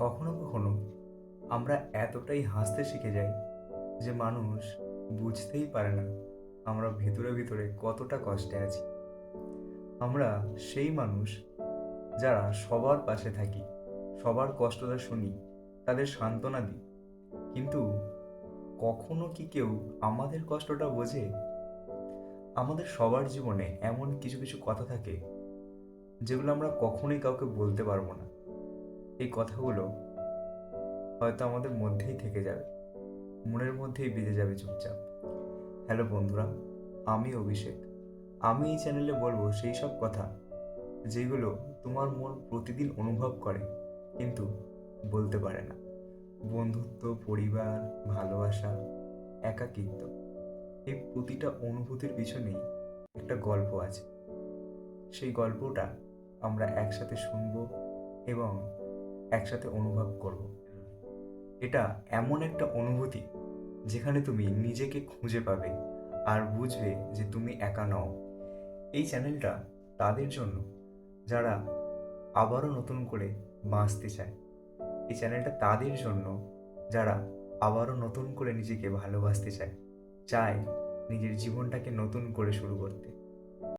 কখনো কখনো আমরা এতটাই হাসতে শিখে যাই যে মানুষ বুঝতেই পারে না আমরা ভেতরে ভিতরে কতটা কষ্টে আছি। আমরা সেই মানুষ যারা সবার পাশে থাকি, সবার কষ্টটা শুনি, তাদের সান্ত্বনা দিই। কিন্তু কখনো কি কেউ আমাদের কষ্টটা বোঝে? আমাদের সবার জীবনে এমন কিছু কিছু কথা থাকে যেগুলো আমরা কখনোই কাউকে বলতে পারব না। এই কথাগুলো হয়তো আমাদের মধ্যেই থেকে যাবে। মনের মধ্যেই বেঁধে যাবে চুপচাপ। হ্যালো বন্ধুরা, আমি অভিষেক। আমি এই চ্যানেলে বলব সেই সব কথা যেগুলো তোমার মন প্রতিদিন অনুভব করে কিন্তু বলতে পারে না। বন্ধুত্ব, পরিবার, ভালোবাসা, একাকিত্ব এই প্রতিটা অনুভূতির পিছনেই একটা গল্প আছে। সেই গল্পটা আমরা একসাথে শুনব এবং একসাথে অনুভব করব। এটা এমন একটা অনুভূতি যেখানে তুমি নিজেকে খুঁজে পাবে আর বুঝবে যে তুমি একা নও। এই চ্যানেলটা তাদের জন্য যারা আবারও নতুন করে বাঁচতে চায়। এই চ্যানেলটা তাদের জন্য যারা আবারও নতুন করে নিজেকে ভালোবাসতে চায় চায় নিজের জীবনটাকে নতুন করে শুরু করতে।